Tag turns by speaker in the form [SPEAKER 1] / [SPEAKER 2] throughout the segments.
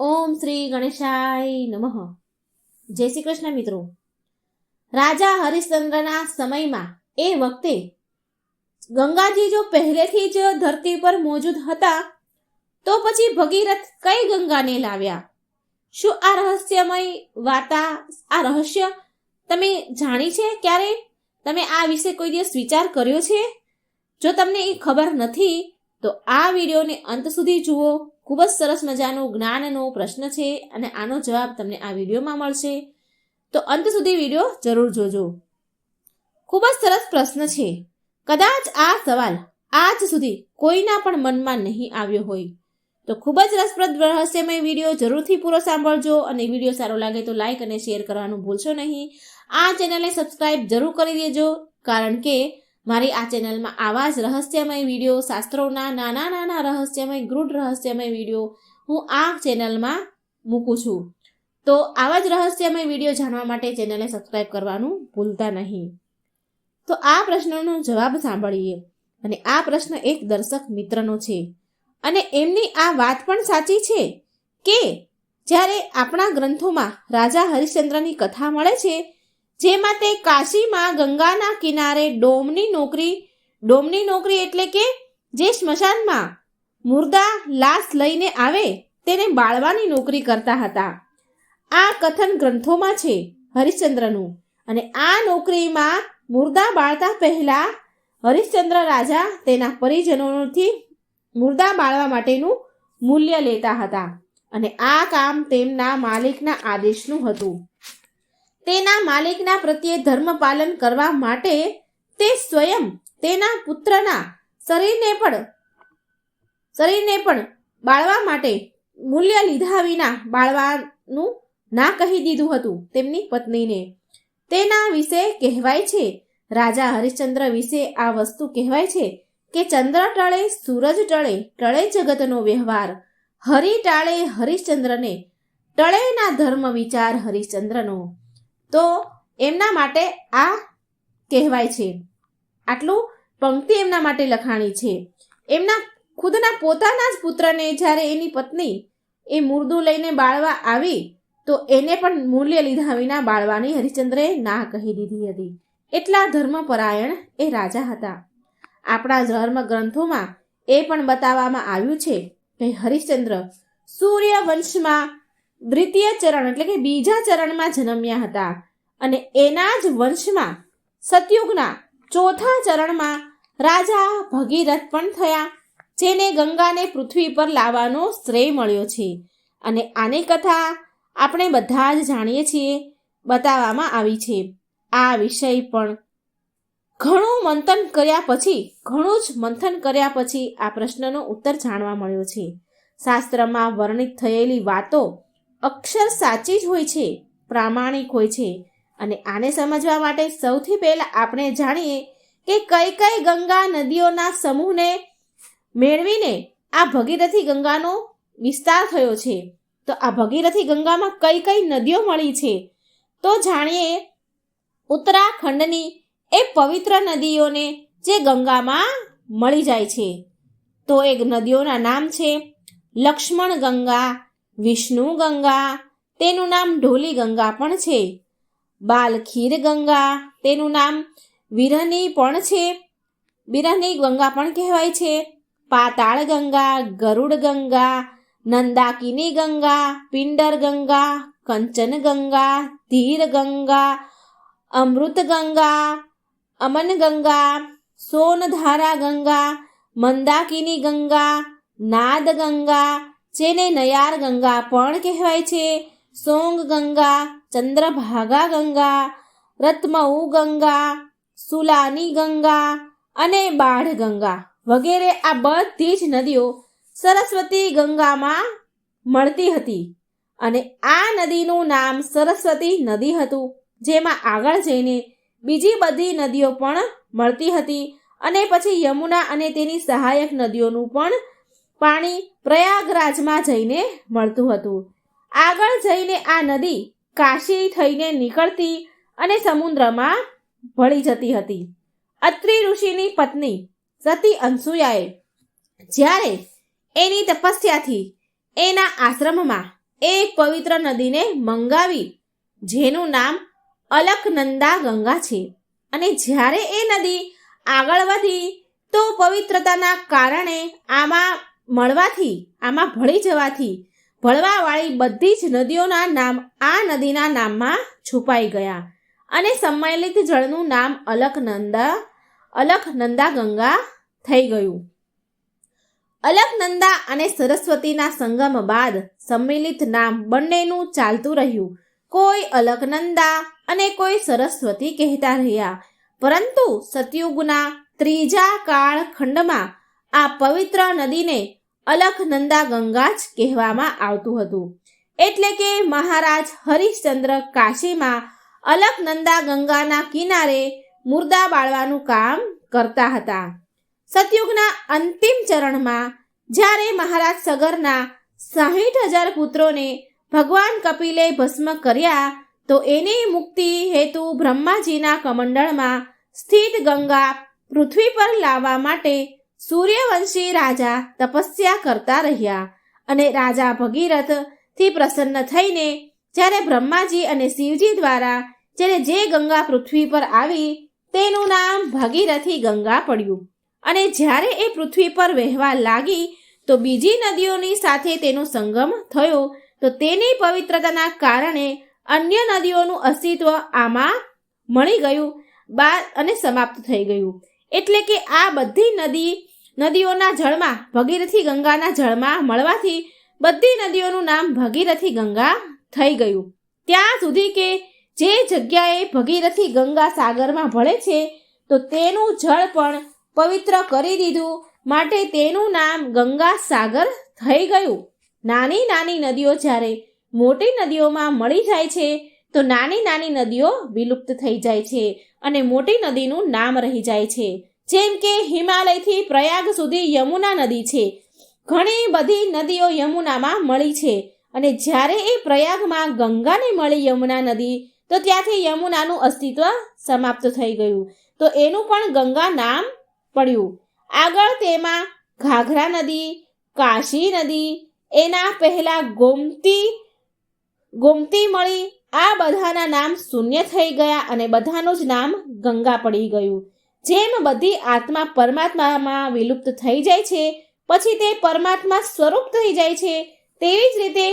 [SPEAKER 1] ઓમ શ્રી ગણેશાય નમઃ. જય શ્રી કૃષ્ણ મિત્રો. રાજા હરિશ્ચંદ્રના સમયમાં એ વખતે ગંગાજી જો પહેલેથી જ ધરતી પર મોજૂદ હતા, તો પછી ભગીરથ કઈ ગંગાને લાવ્યા? શું આ રહસ્યમય વાર્તા, આ રહસ્ય તમે જાણી છે ક્યારે? તમે આ વિશે કોઈ દિવસ વિચાર કર્યો છે? જો તમને એ ખબર નથી, તો આ વિડીયોને અંત સુધી જુઓ. ખૂબ જ સરસ મજાનું જ્ઞાનનો પ્રશ્ન છે અને આનો જવાબ તમને આ વિડીયોમાં મળશે. તો અંત સુધી વીડિયો જરૂર જોજો. ખૂબ જ સરસ પ્રશ્ન છે. કદાચ આ સવાલ આજ સુધી કોઈના પણ મનમાં નહીં આવ્યો હોય. તો ખૂબ જ રસપ્રદ રહસ્યમય વીડિયો જરૂરથી પૂરો સાંભળજો અને વીડિયો સારો લાગે તો લાઇક અને શેર કરવાનું ભૂલશો નહીં. આ ચેનલને સબસ્ક્રાઇબ જરૂર કરી દેજો, કારણ કે મારી આ ચેનલમાં આવા જ રહસ્યમય વીડિયો, શાસ્ત્રોના નાના નાના રહસ્યમય, ગૃઢ રહસ્યમય વીડિયો હું આ ચેનલમાં મૂકું છું. તો આવા જ રહસ્યમય વીડિયો જાણવા માટે ચેનલને સબસ્ક્રાઈબ કરવાનું ભૂલતા નહીં. તો આ પ્રશ્નનો જવાબ સાંભળીએ. અને આ પ્રશ્ન એક દર્શક મિત્રનો છે. અને એમની આ વાત પણ સાચી છે કે જ્યારે આપણા ગ્રંથોમાં રાજા હરિશ્ચંદ્રની કથા મળે છે જેમાં તે કાશીમાં ગંગાના કિનારે ડોમની નોકરી ડોમની નોકરી એટલે કે જે સ્મશાનમાં મુર્દા લાશ લઈને આવે તેને બાળવાની નોકરી કરતા હતા. આ કથન ગ્રંથોમાં છે હરિશ્ચંદ્રનું અને આ નોકરીમાં મુર્દા બાળતા પહેલા હરિશ્ચંદ્ર રાજા તેના પરિજનોથી મુર્દા બાળવા માટેનું મૂલ્ય લેતા હતા અને આ કામ તેમના માલિકના આદેશનું હતું. તેના માલિકના પ્રત્યે ધર્મ પાલન કરવા માટે તે સ્વયં તેના પુત્રના શરીરને પણ શરીરને પણ બાળવા માટે મૂલ્ય લીધા વિના બાળવાનું ના કહી દીધું હતું તેમની પત્નીને. તેના વિશે કહેવાય છે, રાજા હરિશ્ચંદ્ર વિશે આ વસ્તુ કહેવાય છે કે ચંદ્ર ટળે, સૂરજ ટળે ટળે જગતનો વ્યવહાર. હરિ ટાળે હરિશ્ચંદ્રને, ટળેના ધર્મ વિચાર હરિશ્ચંદ્રનો. તો એમના માટે આ કહેવાય છે. આટલું પંક્તિ એમના માટે લખાણી છે. એમના ખુદના પોતાના જ પુત્રને જ્યારે એની પત્ની એ મુર્દું લઈને બાળવા આવી, તો એને પણ મૂલ્ય લીધા વિના બાળવાની હરિશ્ચંદ્રે ના કહી દીધી હતી. એટલા ધર્મપરાયણ એ રાજા હતા. આપણા ધર્મ ગ્રંથોમાં એ પણ બતાવવામાં આવ્યું છે કે હરિશ્ચંદ્ર સૂર્ય વંશમાં દ્વિતીય ચરણ એટલે કે બીજા ચરણમાં જન્મ્યા હતા. અને એના જ વંશમાં સતયુગના ચોથા ચરણમાં રાજા ભગીરથ પણ થયા, જેને ગંગાને પૃથ્વી પર લાવવાનો શ્રેય મળ્યો છે. અને આની કથા આપણે બધા જ જાણીએ છીએ, બતાવવામાં આવી છે. આ વિષય પણ ઘણું મંથન કર્યા પછી, ઘણું જ મંથન કર્યા પછી આ પ્રશ્નનો ઉત્તર જાણવા મળ્યો છે. શાસ્ત્રમાં વર્ણિત થયેલી વાતો અક્ષર સાચી જ હોય છે, પ્રામાણિક હોય છે અને આને સમજવા માટે સૌથી પહેલા આપણે જાણીએ કે કઈ કઈ ગંગા નદીઓના સમૂહને મેળવીને આ ભગીરથી ગંગાનો વિસ્તાર થયો છે. તો આ ભગીરથી ગંગામાં કઈ કઈ નદીઓ મળી છે? તો જાણીએ ઉત્તરાખંડની એ પવિત્ર નદીઓને જે ગંગામાં મળી જાય છે. તો એ નદીઓના નામ છે લક્ષ્મણ ગંગા વિષ્ણુ ગંગા, તેનું નામ ઢોલી ગંગા પણ છે. બાલખીર ગંગા, તેનું નામ વિરહની પણ છે. વિરહની ગંગા પણ કહેવાય છે. પાતાળ ગંગા, ગરુડ ગંગા, નંદાકિની ગંગા, પિંડર ગંગા, કંચન ગંગા, ધીર ગંગા, અમૃત ગંગા, અમન ગંગા, સોનધારા ગંગા, મંદાકિની ગંગા, નાદ ગંગા જેને નયાર ગંગા પણ કહેવાય છે. સોંગ ગંગા, ચંદ્રભાગા ગંગા, રત્મઉ ગંગા, સુલાની ગંગા અને બાઢ ગંગા વગેરે આ બધી જ નદીઓ સરસ્વતી ગંગામાં મળતી હતી. અને આ નદીનું નામ સરસ્વતી નદી હતું, જેમાં આગળ જઈને બીજી બધી નદીઓ પણ મળતી હતી અને પછી યમુના અને તેની સહાયક નદીઓનું પણ પાણી પ્રયાગરાજમાં જઈને મળતું હતું. આગળ જઈને આ નદી કાશી થઈને નીકળતી અને સમુદ્રમાં ભળી જતી હતી. અત્રિ ઋષિની પત્ની સતી અનસુયાએ જ્યારે એની તપસ્યાથી એના આશ્રમમાં એક પવિત્ર નદીને મંગાવી, જેનું નામ અલકનંદા ગંગા છે. અને જ્યારે એ નદી આગળ વધી, તો પવિત્રતાના કારણે આમાં મળવાથી, આમાં ભળી જવાથી, ભળવાવાળી બધી જ નદીઓના નામ આ નદીના નામમાં છુપાઈ ગયા. અને સંમેલિત જળનું નામ અલકનંદા અલકનંદા ગંગા થઈ ગયું. અલકનંદા અને સરસ્વતીના સંગમ બાદ સંમિલિત નામ બંનેનું ચાલતું રહ્યું. કોઈ અલકનંદા અને કોઈ સરસ્વતી કહેતા રહ્યા. પરંતુ સતયુગના ત્રીજા કાળખંડમાં આ પવિત્ર નદીને અલકનંદા ગંગા જ કહેવામાં આવતું હતું. એટલે કે મહારાજ હરિશ્ચંદ્ર કાશીમાં અલકનંદા ગંગાના કિનારે મુર્દા બાળવાનું કામ કરતા હતા. સતયુગના અંતિમ ચરણમાં જ્યારે મહારાજ સગરના સાહીઠ હજાર પુત્રોને ભગવાન કપિલે ભસ્મ કર્યા, તો એની મુક્તિ હેતુ બ્રહ્માજીના કમંડળમાં સ્થિત ગંગા પૃથ્વી પર લાવવા માટે સૂર્યવંશી રાજા તપસ્યા કરતા રહ્યા અને રાજા ભગીરથથી પ્રસન્ન થઈને જ્યારે બ્રહ્માજી અને શિવજી દ્વારા જ્યારે જે ગંગા પૃથ્વી પર આવી તેનું નામ ભાગીરથી ગંગા પડ્યું. અને જ્યારે એ પૃથ્વી પર વહેવા લાગી તો બીજી નદીઓની સાથે તેનો સંગમ થયો તો તેની પવિત્રતાના કારણે અન્ય નદીઓનું અસ્તિત્વ આમાં મળી ગયું બાદ અને સમાપ્ત થઈ ગયું. એટલે કે આ બધી નદી નદીઓના જળમાં ભગીરથી ગંગાના જળમાં મળવાથી બધી નદીઓનું નામ ભગીરથી ગંગા થઈ ગયું. ત્યાં સુધી કે જે જગ્યાએ ભગીરથી ગંગા સાગરમાં ભળે છે, તો તેનું જળ પણ પવિત્ર કરી દીધું. માટે તેનું નામ ગંગા સાગર થઈ ગયું. નાની નાની નદીઓ જ્યારે મોટી નદીઓમાં મળી જાય છે, તો નાની નાની નદીઓ વિલુપ્ત થઈ જાય છે અને મોટી નદીનું નામ રહી જાય છે. જેમ કે હિમાલયથી પ્રયાગ સુધી યમુના નદી છે. ઘણી બધી નદીઓ યમુનામાં મળી છે અને જ્યારે એ પ્રયાગમાં ગંગાને મળી યમુના નદી, તો ત્યાંથી યમુનાનું અસ્તિત્વ સમાપ્ત થઈ ગયું. તો એનું પણ ગંગા નામ પડ્યું. આગળ તેમાં ઘાઘરા નદી, કાશી નદી, એના પહેલા ગોમતી ગોમતી મળી, આ બધાના નામ શૂન્ય થઈ ગયા અને બધાનું જ નામ ગંગા પડી ગયું. જેમ બધી આત્મા પરમાત્મામાં વિલુપ્ત થઈ જાય છે, પછી તે પરમાત્મા સ્વરૂપ થઈ જાય છે, તેવી જ રીતે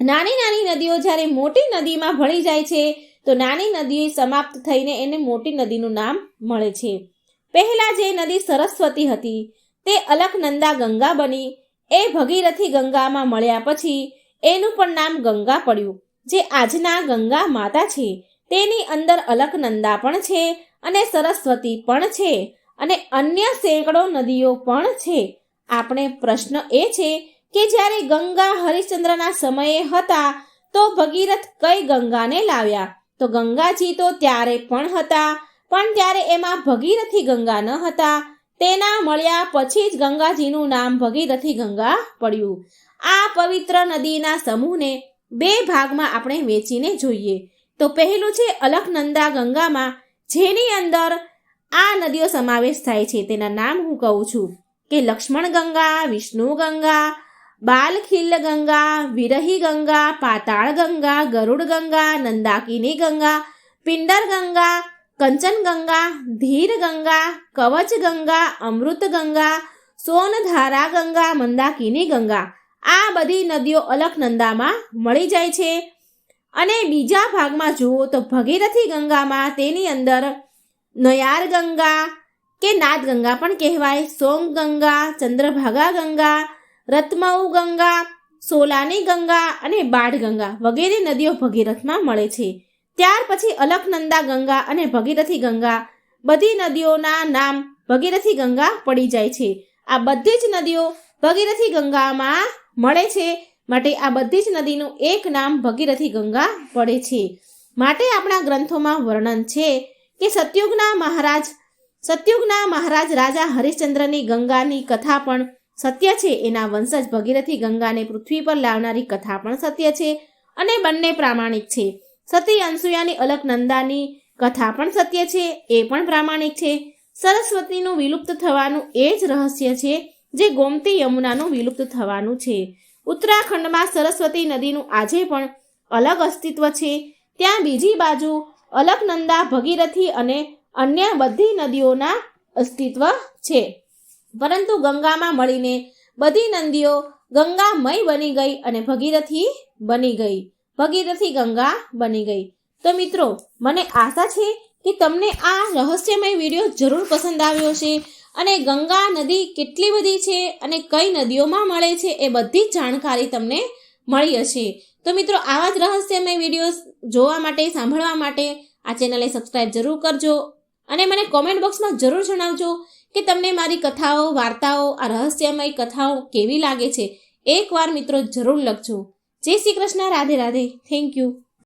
[SPEAKER 1] નાની નાની નદીઓ જ્યારે મોટી નદીમાં ભળી જાય છે, તો નાની નદી સમાપ્ત થઈને એને મોટી નદીનું નામ મળે છે. પહેલા જે નદી સરસ્વતી હતી, તે અલકનંદા ગંગા બની. એ ભગીરથી ગંગામાં મળ્યા પછી એનું પણ નામ ગંગા પડ્યું. જે આજના ગંગા માતા છે, તેની અંદર અલકનંદા પણ છે અને સરસ્વતી પણ છે અને અન્ય સેંકડો નદીઓ પણ છે. આપણે પ્રશ્ન એ છે કે જ્યારે ગંગા હરિશ્ચંદ્રના સમયે હતા, તો ભગીરથ કઈ ગંગાને લાવ્યા? તો ગંગાજી તો ત્યારે પણ હતા, પણ ત્યારે એમાં ભગીરથી ગંગા ન હતા. તેના મળ્યા પછી જ ગંગાજીનું નામ ભગીરથી ગંગા પડ્યું. આ પવિત્ર નદીના સમૂહને બે ભાગમાં આપણે વેચીને જોઈએ. તો પહેલું છે અલકનંદા ગંગામાં જેની અંદર આ નદીઓ સમાવેશ થાય છે. તેના નામ હું કહું છું કે લક્ષ્મણ ગંગા, વિષ્ણુ ગંગા, બાલખીલ ગંગા, વિરહી ગંગા, પાતાળ ગંગા, ગરુડ ગંગા, નંદાકિની ગંગા, પિંડર ગંગા, કંચન ગંગા, ધીર ગંગા, કવચ ગંગા, અમૃત ગંગા, સોનધારા ગંગા, મંદાકિની ગંગા. આ બધી નદીઓ અલકનંદામાં મળી જાય છે. અને બીજા ભાગમાં જુઓ તો ભગીરથી ગંગામાં તેની અંદર નયાર ગંગા કે નાદ ગંગા પણ કહેવાય. સોમ ગંગા, ચંદ્રભાગા ગંગા રત્મઉ ગંગા, સોલાની ગંગા અને બાઢ ગંગા વગેરે નદીઓ ભગીરથમાં મળે છે. ત્યાર પછી અલકનંદા ગંગા અને ભગીરથી ગંગા બધી નદીઓના નામ ભગીરથી ગંગા પડી જાય છે. આ બધી જ નદીઓ ભગીરથી ગંગામાં મળે છે. માટે આ બધી જ નદીનું એક નામ ભગીરથી ગંગા પડે છે. માટે આપણા ગ્રંથોમાં વર્ણન છે કે સતયુગના મહારાજ સતયુગના મહારાજ રાજા હરિશ્ચંદ્રની ગંગાની કથા પણ સત્ય છે. એના વંશજ ભગીરથી ગંગાને પૃથ્વી પર લાવનારી કથા પણ સત્ય છે અને બંને પ્રામાણિક છે. સતી અનસુયાની અલકનંદાની કથા પણ સત્ય છે, એ પણ પ્રામાણિક છે. સરસ્વતીનું વિલુપ્ત થવાનું એ જ રહસ્ય છે જે ગોમતી યમુનાનું વિલુપ્ત થવાનું છે. ઉત્તરાખંડમાં સરસ્વતી નદીનું આજે પણ અલગ અસ્તિત્વ છે. ત્યાં બીજી બાજુ અલકનંદા, ભગીરથી અને અન્ય બધી નદીઓના અસ્તિત્વ છે. પરંતુ ગંગામાં મળીને બધી નદીઓ ગંગામય બની ગઈ અને ભગીરથી બની ગઈ. ભગીરથી ગંગા બની ગઈ. તો મિત્રો, મને આશા છે કે તમને આ રહસ્યમય વીડિયો જરૂર પસંદ આવ્યો છે અને ગંગા નદી કેટલી બધી છે અને કઈ નદીઓમાં મળે છે એ બધી જ જાણકારી તમને મળી હશે. તો મિત્રો, આવા જ રહસ્યમય વિડીયોઝ જોવા માટે, સાંભળવા માટે આ ચેનલને સબસ્ક્રાઈબ જરૂર કરજો અને મને કોમેન્ટ બોક્સમાં જરૂર જણાવજો કે તમને મારી કથાઓ, વાર્તાઓ, આ રહસ્યમય કથાઓ કેવી લાગે છે. એકવાર મિત્રો જરૂર લખજો. જય શ્રી કૃષ્ણ, રાધે રાધે. Thank you